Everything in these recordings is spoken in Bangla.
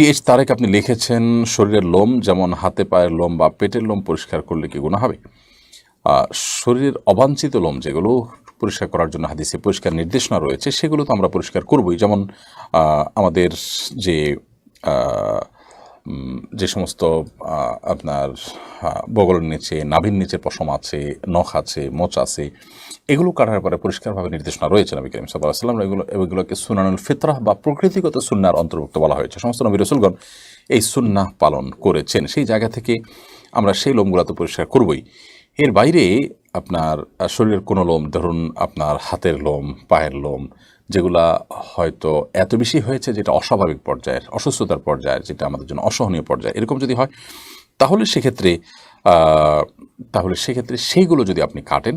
টিএইচ তারেক আপনি লিখেছেন, শরীরের লোম, যেমন হাতে পায়ের লোম বা পেটের লোম পরিষ্কার করলে কি গুণা হবে? শরীরের অবাঞ্ছিত লোম যেগুলো পরিষ্কার করার জন্য হাদিসে পরিষ্কার নির্দেশনা রয়েছে, সেগুলো তো আমরা পরিষ্কার করবই। যেমন আমাদের যে যে সমস্ত আপনার বগলের নিচে, নাভির নিচে পশম আছে, নখ আছে, মোচ আছে, এগুলো কাটার পরে পরিষ্কারভাবে নির্দেশনা রয়েছে নবী করিম সাল্লাহ সাল্লাম এগুলো, এগুলোকে সুনানুল ফিতরাহ বা প্রকৃতিগত সুন্নার অন্তর্ভুক্ত বলা হয়েছে। সমস্ত নবী রসুলগণ এই সুন্নাহ পালন করেছেন। সেই জায়গা থেকে আমরা সেই লোমগুলো তো পরিষ্কার করবই। এর বাইরে আপনার শরীরের কোনো লোম, ধরুন আপনার হাতের লোম, পায়ের লোম, যেগুলা হয়তো এত বেশি হয়েছে যেটা অস্বাভাবিক পর্যায়ের, অসুস্থতার পর্যায়ের, যেটা আমাদের জন্য অসহনীয় পর্যায়ে, এরকম যদি হয়, তাহলে সেক্ষেত্রে তাহলে সেক্ষেত্রে সেইগুলো যদি আপনি কাটেন,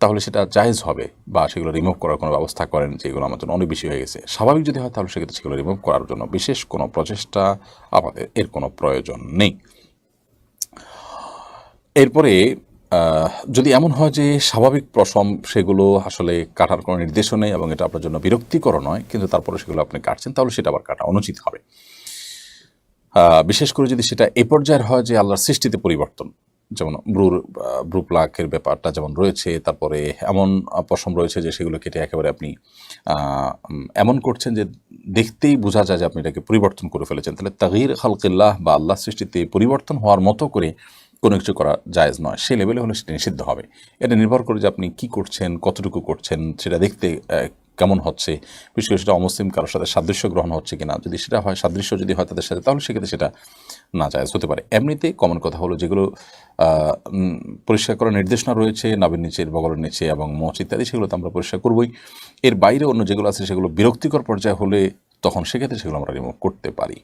তাহলে সেটা জায়েজ হবে বা সেগুলো রিমুভ করার কোনো ব্যবস্থা করেন যেগুলো আমার জন্য অনেক বেশি হয়ে গেছে। স্বাভাবিক যদি হয়, তাহলে সেক্ষেত্রে সেগুলো রিমুভ করার জন্য বিশেষ কোনো প্রচেষ্টা আমাদের এর কোনো প্রয়োজন নেই। এরপরে যদি এমন হয় যে স্বাভাবিক প্রসম সেগুলো আসলে কাটার কোনো নির্দেশও নেই এবং এটা আপনার জন্য বিরক্তিকর নয়, কিন্তু তারপরে সেগুলো আপনি কাটছেন, তাহলে সেটা আবার কাটা অনুচিত হবে। বিশেষ করে যদি সেটা এ পর্যায়ের হয় যে আল্লাহর সৃষ্টিতে পরিবর্তন, যেমন ব্রুর ব্রু প্লাকের ব্যাপারটা যেমন রয়েছে, তারপরে এমন পশম রয়েছে যে সেগুলো কেটে একেবারে আপনি এমন করছেন যে দেখতেই বোঝা যায় যে আপনি এটাকে পরিবর্তন করে ফেলেছেন। তাহলে তাগির খালকিল্লাহ বা আল্লাহ সৃষ্টিতে পরিবর্তন হওয়ার মতো করে কোনো কিছু করা জায়েজ নয়, সেই লেভেলে হলে সেটা নিষিদ্ধ হবে। এটা নির্ভর করে যে আপনি কি করছেন, কতটুকু করছেন, সেটা দেখতে কেমন হচ্ছে, বিশেষ করে সেটা অমুসলিম কারোর সাথে সাদৃশ্য গ্রহণ হচ্ছে কিনা। যদি সেটা হয়, সাদৃশ্য যদি হয় তাদের সাথে, তাহলে সেক্ষেত্রে সেটা না জায়েজ হতে পারে। এমনিতে কমন কথা হলো যেগুলো পরিষ্কার করার নির্দেশনা রয়েছে, নাবের নিচে বগলের নিচে এবং মচ ইত্যাদি, সেগুলো তো আমরা পরিষ্কার করবই। এর বাইরে অন্য যেগুলো আছে, সেগুলো বিরক্তিকর পর্যায়ে হলে তখন সেক্ষেত্রে সেগুলো আমরা রিমুভ করতে পারি।